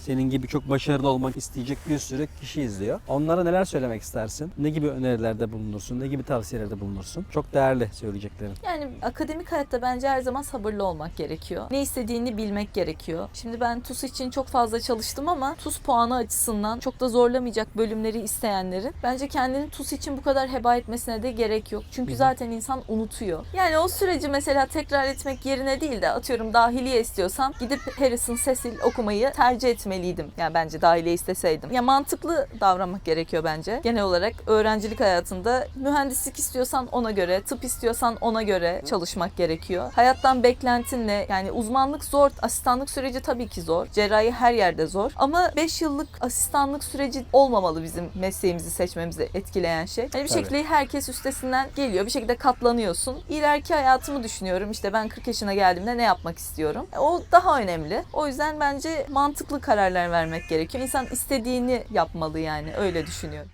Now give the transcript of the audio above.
Senin gibi çok başarılı olmak isteyecek bir sürü kişi izliyor. Onlara neler söylemek istersin? Ne gibi önerilerde bulunursun? Ne gibi tavsiyelerde bulunursun? Çok değerli söyleyeceklerin. Yani akademik hayatta bence her zaman sabırlı olmak gerekiyor. Ne istediğini bilmek gerekiyor. Şimdi ben TUS için çok fazla çalıştım ama TUS puanı açısından çok da zorlamayacak bölümleri isteyenlerin bence kendini TUS için bu kadar heba etmesine de gerek yok. Çünkü zaten insan unutuyor. Yani o süreci mesela tekrar etmek yerine değil de atıyorum dahiliye istiyorsam gidip Harrison Cecil okumayı tercih etmeliydim. Yani bence dahiliye isteseydim. Ya mantıklı davranmak gerekiyor bence. Genel olarak öğrencilik hayatında mühendislik istiyorsan ona göre, tıp istiyorsan ona göre çalışmak gerekiyor. Hayattan beklentin ne? Yani uzmanlık zor, asistanlık süreci tabii ki zor. Cerrahi her yerde zor. Ama 5 yıllık asistanlık süreci olmamalı bizim mesleğimizi seçmemizi etkileyen şey. Yani bir Tabii. şekilde herkes üstesinden geliyor. Bir şekilde katlanıyorsun. İleriki hayatımı düşünüyorum. İşte ben 40 yaşına geldiğimde ne yapmak istiyorum? O daha önemli. O yüzden bence mantıklı kararlar vermek gerekiyor. İnsan istediğini yapmalı yani. Öyle düşünüyorum.